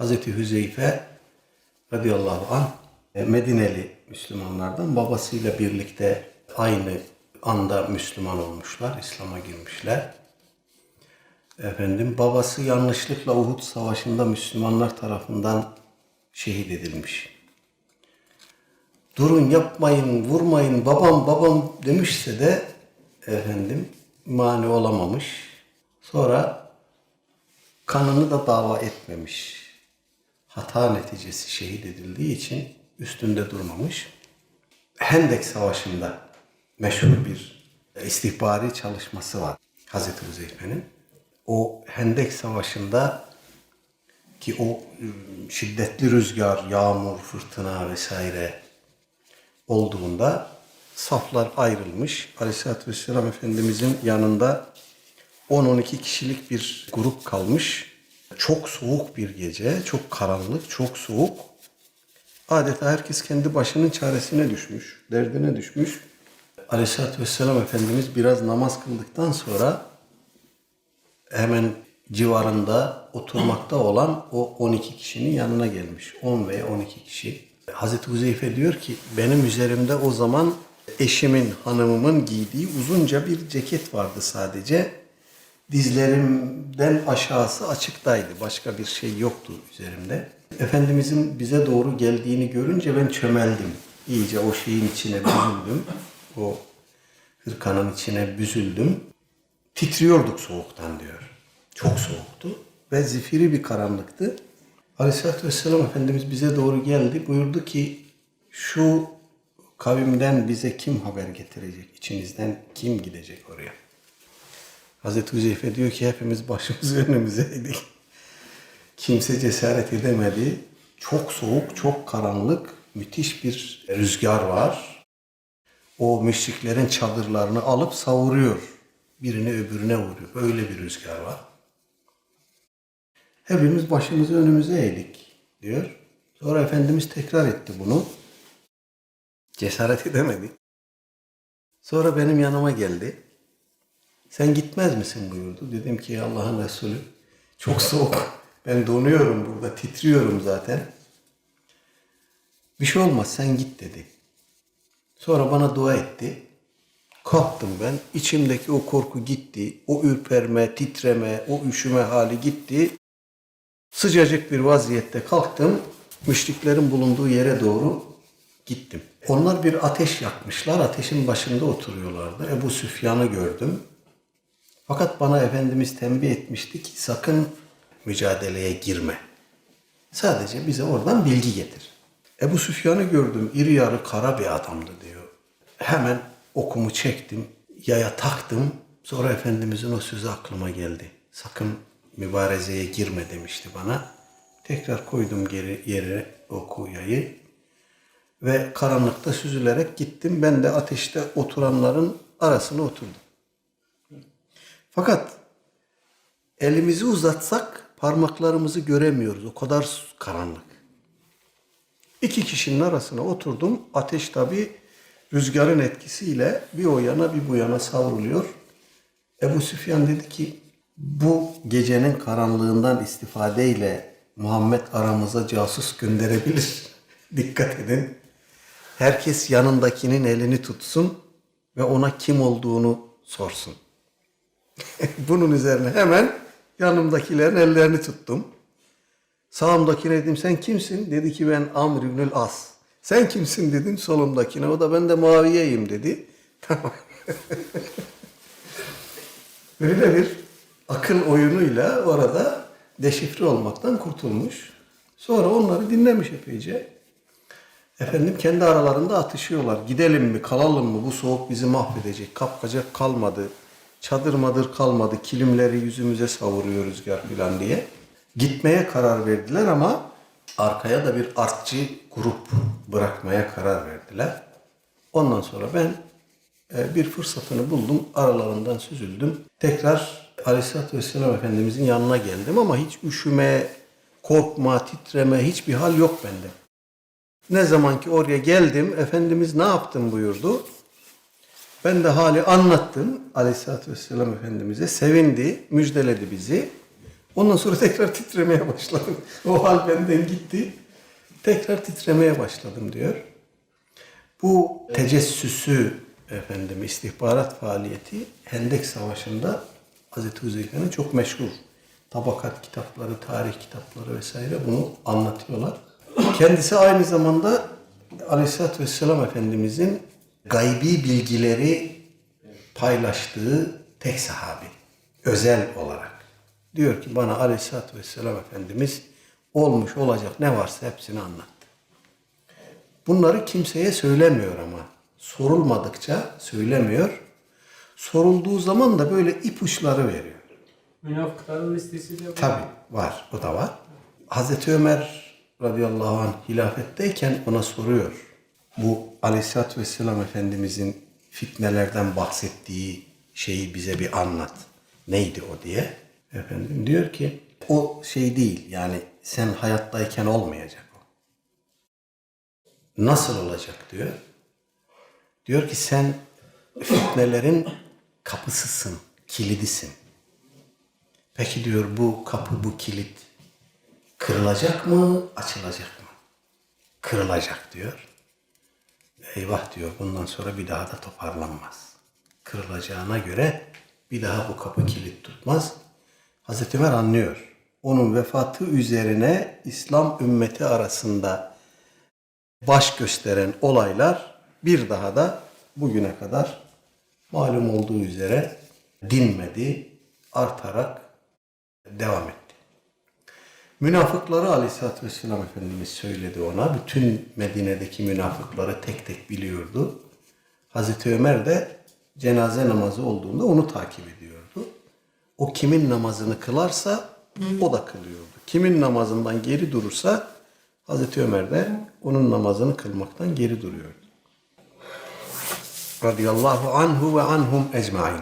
Hazreti Hüzeyfe radıyallahu anh e, Medineli Müslümanlardan babasıyla birlikte aynı anda Müslüman olmuşlar, İslam'a girmişler. Efendim babası yanlışlıkla Uhud Savaşı'nda Müslümanlar tarafından şehit edilmiş. Durun yapmayın, vurmayın, babam babam demişse de efendim mani olamamış. Sonra kanını da dava etmemiş. Hata neticesi şehit edildiği için üstünde durmamış. Hendek Savaşı'nda meşhur bir istihbari çalışması var Hazreti Huzeyfe'nin. O Hendek Savaşı'nda ki o ıı, şiddetli rüzgar, yağmur, fırtına vesaire olduğunda saflar ayrılmış. Aleyhisselatü Vesselam Efendimizin yanında 10-12 kişilik bir grup kalmış. Çok soğuk bir gece, çok karanlık, çok soğuk. Adeta herkes kendi başının çaresine düşmüş, derdine düşmüş. Aleyhisselatü Vesselam Efendimiz biraz namaz kıldıktan sonra hemen civarında oturmakta olan o 12 kişinin yanına gelmiş. 10 veya 12 kişi. Hazreti Huzeyfe diyor ki benim üzerimde o zaman eşimin, hanımımın giydiği uzunca bir ceket vardı sadece. Dizlerimden aşağısı açıktaydı. Başka bir şey yoktu üzerimde. Efendimizin bize doğru geldiğini görünce ben çömeldim. İyice o şeyin içine büzüldüm. O hırkanın içine büzüldüm. Titriyorduk soğuktan diyor. Çok soğuktu ve zifiri bir karanlıktı. Aleyhisselatü Vesselam Efendimiz bize doğru geldi. Buyurdu ki şu kavimden bize kim haber getirecek? İçinizden kim gidecek oraya? Hazreti Huzeyfe diyor ki hepimiz başımız önümüzeydik. Kimse cesaret edemedi. Çok soğuk, çok karanlık, müthiş bir rüzgar var. O müşriklerin çadırlarını alıp savuruyor. Birini öbürüne vuruyor. Öyle bir rüzgar var. Hepimiz başımızı önümüze eğdik diyor. Sonra Efendimiz tekrar etti bunu. Cesaret edemedi. Sonra benim yanıma geldi. Sen gitmez misin buyurdu. Dedim ki "Ey Allah'ın Resulü çok soğuk. Ben donuyorum burada titriyorum zaten. Bir şey olmaz sen git dedi. Sonra bana dua etti. Kalktım ben. İçimdeki o korku gitti. O ürperme, titreme, o üşüme hali gitti. Sıcacık bir vaziyette kalktım. Müşriklerin bulunduğu yere doğru gittim. Onlar bir ateş yakmışlar. Ateşin başında oturuyorlardı. Ebu Süfyan'ı gördüm. Fakat bana Efendimiz tembih etmişti ki sakın mücadeleye girme. Sadece bize oradan bilgi getir. Ebu Süfyan'ı gördüm. İri yarı kara bir adamdı diyor. Hemen okumu çektim. Yaya taktım. Sonra Efendimizin o sözü aklıma geldi. Sakın mübarezeye girme demişti bana. Tekrar koydum geri yere oku yayı. Ve karanlıkta süzülerek gittim. Ben de ateşte oturanların arasına oturdum. Fakat elimizi uzatsak parmaklarımızı göremiyoruz. O kadar karanlık. İki kişinin arasına oturdum. Ateş tabi rüzgarın etkisiyle bir o yana bir bu yana savruluyor. Ebu Süfyan dedi ki bu gecenin karanlığından istifadeyle Muhammed aramıza casus gönderebilir. Dikkat edin. Herkes yanındakinin elini tutsun ve ona kim olduğunu sorsun. Bunun üzerine hemen yanımdakilerin ellerini tuttum. Sağımdakine dedim sen kimsin? Dedi ki ben Amr İbnül As. Sen kimsin dedim solumdakine. O da ben de Muaviye'yim dedi. Tamam. Böyle bir akıl oyunuyla orada deşifre olmaktan kurtulmuş. Sonra onları dinlemiş epeyce. Efendim kendi aralarında atışıyorlar. Gidelim mi, kalalım mı? Bu soğuk bizi mahvedecek. Kapkacak kalmadı. Çadır madır kalmadı. Kilimleri yüzümüze savuruyor rüzgar filan diye. Gitmeye karar verdiler ama arkaya da bir artçı grup bırakmaya karar verdiler. Ondan sonra ben e, bir fırsatını buldum. Aralarından süzüldüm. Tekrar Aleyhisselatü Vesselam Efendimizin yanına geldim ama hiç üşüme, korkma, titreme hiçbir hal yok bende. Ne zaman ki oraya geldim, Efendimiz ne yaptın buyurdu. Ben de hali anlattım Aleyhisselatü Vesselam Efendimiz'e. Sevindi, müjdeledi bizi. Ondan sonra tekrar titremeye başladım. O hal benden gitti. Tekrar titremeye başladım diyor. Bu tecessüsü efendim istihbarat faaliyeti Hendek Savaşı'nda Hazreti Huzeyfe'nin çok meşhur tabakat kitapları, tarih kitapları vesaire bunu anlatıyorlar. Kendisi aynı zamanda Aleyhisselatü Vesselam Efendimizin gaybi bilgileri paylaştığı tek sahabi. Özel olarak. Diyor ki bana Aleyhisselatü Vesselam Efendimiz olmuş olacak ne varsa hepsini anlattı. Bunları kimseye söylemiyor ama. Sorulmadıkça söylemiyor. Sorulduğu zaman da böyle ipuçları veriyor. Münafıkların listesiyle var. Tabi var. O da var. Hazreti Ömer radıyallahu anh hilafetteyken ona soruyor. Bu aleyhissalatü vesselam Efendimizin fitnelerden bahsettiği şeyi bize bir anlat. Neydi o diye. Efendim diyor ki o şey değil yani sen hayattayken olmayacak o. Nasıl olacak diyor. Diyor ki sen fitnelerin kapısısın, kilidisin. Peki diyor bu kapı, bu kilit kırılacak mı, açılacak mı? Kırılacak diyor. Eyvah diyor bundan sonra bir daha da toparlanmaz. Kırılacağına göre bir daha bu kapı kilit tutmaz. Hazreti Ömer anlıyor. Onun vefatı üzerine İslam ümmeti arasında baş gösteren olaylar bir daha da bugüne kadar malum olduğu üzere dinmedi, artarak devam etti. Münafıkları Aleyhisselatü Vesselam Efendimiz söyledi ona. Bütün Medine'deki münafıkları tek tek biliyordu. Hazreti Ömer de cenaze namazı olduğunda onu takip ediyordu. O kimin namazını kılarsa o da kılıyordu. Kimin namazından geri durursa Hazreti Ömer de onun namazını kılmaktan geri duruyordu. Radıyallahu anhu ve anhum ecmain.